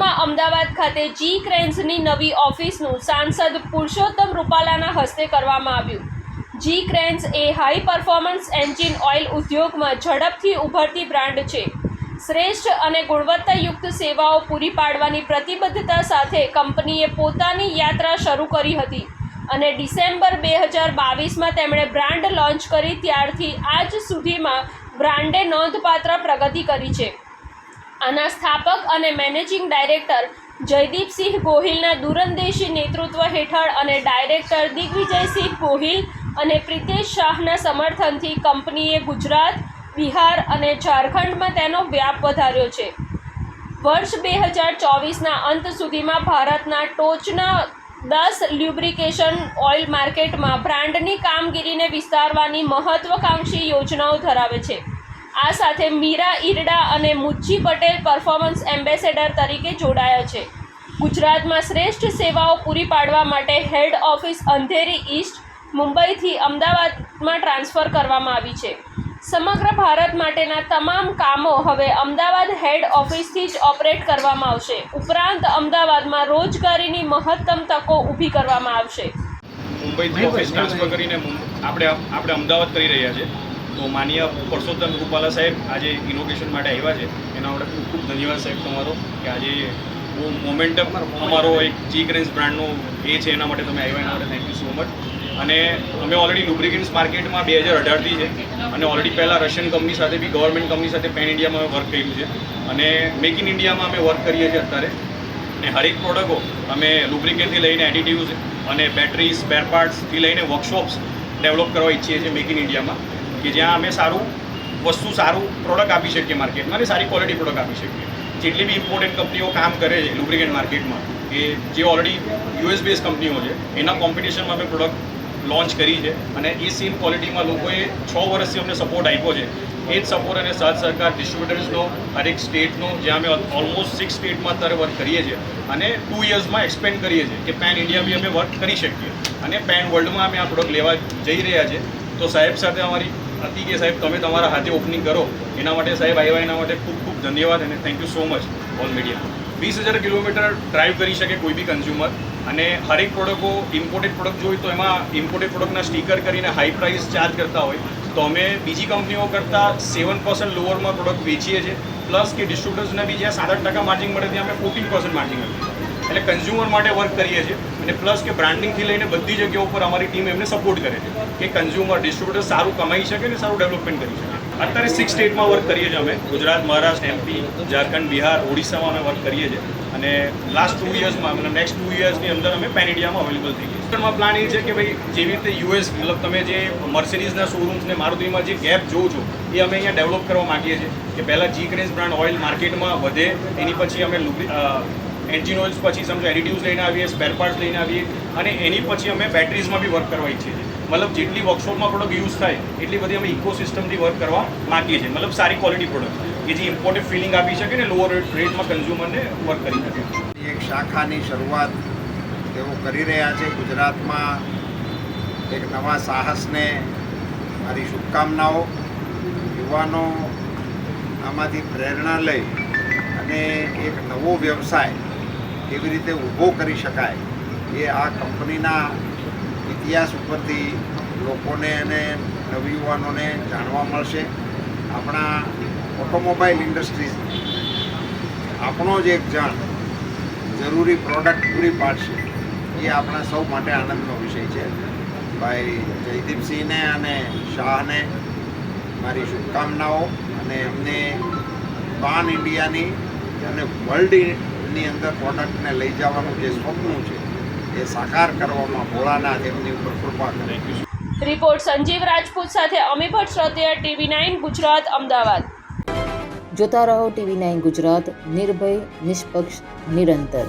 ગુજરાતમાં અમદાવાદ ખાતે જી ક્રેન્સની નવી ઓફિસનું સાંસદ પુરુષોત્તમ રૂપાલાના હસ્તે કરવામાં આવ્યું. જી ક્રેન્સ એ હાઈ પરફોર્મન્સ એન્જિન ઓઇલ ઉદ્યોગમાં ઝડપથી ઉભરતી બ્રાન્ડ છે. શ્રેષ્ઠ અને ગુણવત્તાયુક્ત સેવાઓ પૂરી પાડવાની પ્રતિબદ્ધતા સાથે કંપનીએ પોતાની યાત્રા શરૂ કરી હતી અને ડિસેમ્બર બે હજાર બાવીસમાં તેમણે બ્રાન્ડ લોન્ચ કરી ત્યારથી આજ સુધીમાં બ્રાન્ડે નોંધપાત્ર પ્રગતિ કરી છે. આના સ્થાપક અને મેનેજિંગ ડાયરેક્ટર જયદીપસિંહ ગોહિલના દૂરંદેશી નેતૃત્વ હેઠળ અને ડાયરેક્ટર દિગ્વિજયસિંહ ગોહિલ અને પ્રિતેશ શાહના સમર્થનથી કંપનીએ ગુજરાત, બિહાર અને ઝારખંડમાં તેનો વ્યાપ વધાર્યો છે. વર્ષ બે હજાર ચોવીસના અંત સુધીમાં ભારતના ટોચના દસ લ્યુબ્રિકેશન ઓઇલ માર્કેટમાં બ્રાન્ડની કામગીરીને વિસ્તારવાની મહત્વકાંક્ષી યોજનાઓ ધરાવે છે. આ સાથે મીરા ઈરડા અને મુચ્છી પટેલ પરફોર્મન્સ એમ્બેસેડર તરીકે જોડાયા છે. ગુજરાતમાં શ્રેષ્ઠ સેવાઓ પૂરી પાડવા માટે હેડ ઓફિસ અંધેરી ઈસ્ટ મુંબઈથી અમદાવાદમાં ટ્રાન્સફર કરવામાં આવી છે. સમગ્ર ભારત માટેના તમામ કામો હવે અમદાવાદ હેડ ઓફિસથી જ ઓપરેટ કરવામાં આવશે. ઉપરાંત અમદાવાદમાં રોજગારીની મહત્તમ તકો ઊભી કરવામાં આવશે. મુંબઈથી ઓફિસ ટ્રાન્સફર કરીને આપણે આપણે અમદાવાદ કરી રહ્યા છે તો માનીય પરસોત્તમ રૂપાલા સાહેબ આજે ઇનોગ્રેશન માટે આવ્યા છે. એના માટે ખૂબ ખૂબ ધન્યવાદ સાહેબ તમારો કે આજે બહુ મોમેન્ટમ અમારો એક જી ગ્રેન્સ બ્રાન્ડનો એ છે એના માટે તમે આવ્યા એના માટે થેન્ક યુ સો મચ અને અમે ઓલરેડી લુબ્રિકેન્ટ્સ માર્કેટમાં બે હજાર અઢારથી છે. અને ઓલરેડી પહેલાં રશિયન કંપની સાથે બી ગવર્મેન્ટ કંપની સાથે પેન ઇન્ડિયામાં અમે વર્ક કર્યું છે. અને મેક ઇન ઇન્ડિયામાં અમે વર્ક કરીએ છીએ અત્યારે. અને હરેક પ્રોડક્ટો અમે લુબ્રિકેન્ટથી લઈને એડિટિવ્સ અને બેટરી સ્પેર પાર્ટ્સથી લઈને વર્કશોપ્સ ડેવલપ કરવા ઈચ્છીએ છીએ મેક ઇન ઇન્ડિયામાં કે જ્યાં અમે સારું વસ્તુ, સારું પ્રોડક્ટ આપી શકીએ માર્કેટમાં અને સારી ક્વોલિટી પ્રોડક્ટ આપી શકીએ. જેટલી બી ઇમ્પોર્ટન્ટ કંપનીઓ કામ કરે છે લુબ્રિકેન્ટ માર્કેટમાં કે જે ઓલરેડી યુએસ બેઝ કંપનીઓ છે, એના કોમ્પિટિશનમાં અમે પ્રોડક્ટ લોન્ચ કરી છે અને એ સેમ ક્વોલિટીમાં લોકોએ છ વર્ષથી અમને સપોર્ટ આપ્યો છે. એ જ સપોર્ટ અને સાથ સરકાર ડિસ્ટ્રીબ્યુટર્સનો હરેક સ્ટેટનો જ્યાં અમે ઓલમોસ્ટ સિક્સ સ્ટેટમાં અત્યારે વર્ક કરીએ છીએ અને ટુ યર્સમાં એક્સપેન્ડ કરીએ છીએ કે પેન ઇન્ડિયા બી અમે વર્ક કરી શકીએ. અને પેન વર્લ્ડમાં અમે આ પ્રોડક્ટ લેવા જઈ રહ્યા છે તો સાહેબ સાથે અમારી હતી કે સાહેબ, તમે તમારા હાથે ઓપનિંગ કરો. એના માટે સાહેબ આવ્યા એના માટે ખૂબ ખૂબ ધન્યવાદ અને thank you so much all media વીસ હજાર કિલોમીટર ડ્રાઈવ કરી શકે કોઈ બી કન્ઝ્યુમર અને હરેક પ્રોડક્ટો ઇમ્પોર્ટેડ પ્રોડક્ટ જોઈએ તો એમાં ઇમ્પોર્ટેડ પ્રોડક્ટના સ્ટીકર કરીને હાઈ પ્રાઇસ ચાર્જ કરતા હોય. તો અમે બીજી કંપનીઓ કરતાં સેવન પર્સન્ટ લોઅરમાં પ્રોડક્ટ વેચીએ છીએ. પ્લસ કે ડિસ્ટ્રીબ્યુટર્સને બી જ્યાં સાત આઠ ટકા માર્જિંગ મળે ત્યાં અમે ફોર્ટીન પર્સન્ટ માર્જિંગ આપીએ એટલે કન્ઝ્યુમર માટે વર્ક કરીએ છીએ. અને પ્લસ કે બ્રાન્ડિંગથી લઈને બધી જગ્યાઓ પર અમારી ટીમ એમને સપોર્ટ કરે છે. કે કન્ઝ્યુમર ડિસ્ટ્રીબ્યુટર સારું કમાઈ શકે અને સારું ડેવલપમેન્ટ કરી શકે. અત્યારે સિક્સ સ્ટેટમાં વર્ક કરીએ છીએ અમે. ગુજરાત, મહારાષ્ટ્ર એમપી ઝારખંડ, બિહાર, ઓડિશામાં અમે વર્ક કરીએ છીએ. અને લાસ્ટ ટુ યર્સમાં અને નેક્સ્ટ ટુ યર્સની અંદર અમે પેન ઇન્ડિયામાં અવેલેબલ થઈ ગઈ છે પ્લાન એ છે કે ભાઈ, જેવી રીતે યુએસ મતલબ તમે જે મર્સિડીઝના શોરૂમ્સ ને મારુતિમાં જે ગેપ જોવો છો, એ અમે અહીંયા ડેવલપ કરવા માગીએ છીએ. કે પહેલાં જી ક્રેન્સ બ્રાન્ડ ઓઇલ માર્કેટમાં વધે, એની પછી અમે એન્જિન ઓઇલ્સ પછી સમજો, એડિટિવ્સ લઈને આવીએ સ્પેર પાર્ટ્સ લઈને આવીએ અને એની પછી અમે બેટરીઝમાં બી વર્ક કરવા ઈચ્છીએ છીએ. મતલબ જેટલી વર્કશોપમાં પ્રોડક્ટ યુઝ થાય, એટલી બધી અમે ઇકોસિસ્ટમથી વર્ક કરવા માગીએ છીએ. મતલબ સારી ક્વોલિટી પ્રોડક્ટ કે જે ઇમ્પોર્ટેડ ફિલિંગ આપી શકે ને લોઅર રેટમાં કન્ઝ્યુમરને વર્ક કરી શકે. એક શાખાની શરૂઆત તેઓ કરી રહ્યા છે. ગુજરાતમાં એક નવા સાહસને મારી શુભકામનાઓ. યુવાનો આમાંથી પ્રેરણા લઈ અને એક નવો વ્યવસાય કેવી રીતે ઊભો કરી શકાય એ આ કંપનીના ઇતિહાસ ઉપરથી લોકોને અને નવયુવાનોને જાણવા મળશે. આપણા ઓટોમોબાઈલ ઇન્ડસ્ટ્રીઝ આપણો જ એક જણ જરૂરી પ્રોડક્ટ પૂરી પાડશે એ આપણા સૌ માટે આનંદનો વિષય છે. ભાઈ જયદીપસિંહને અને શાહને મારી શુભકામનાઓ અને એમને પાન ઇન્ડિયાની અને વર્લ્ડની અંદર પ્રોડક્ટને લઈ જવાનું જે સ્વપ્ન છે એ સાકાર કરવામાં ભોળાનાથ એમની ઉપર કૃપા કરે. થેન્ક રિપોર્ટ સંજીવ રાજપૂત સાથે અમી ભટ્ટ શ્રોતેય ટીવી નાઇન ગુજરાત અમદાવાદ. જોતા રહો ટીવી નાઇન ગુજરાત નિર્ભય નિષ્પક્ષ નિરંતર.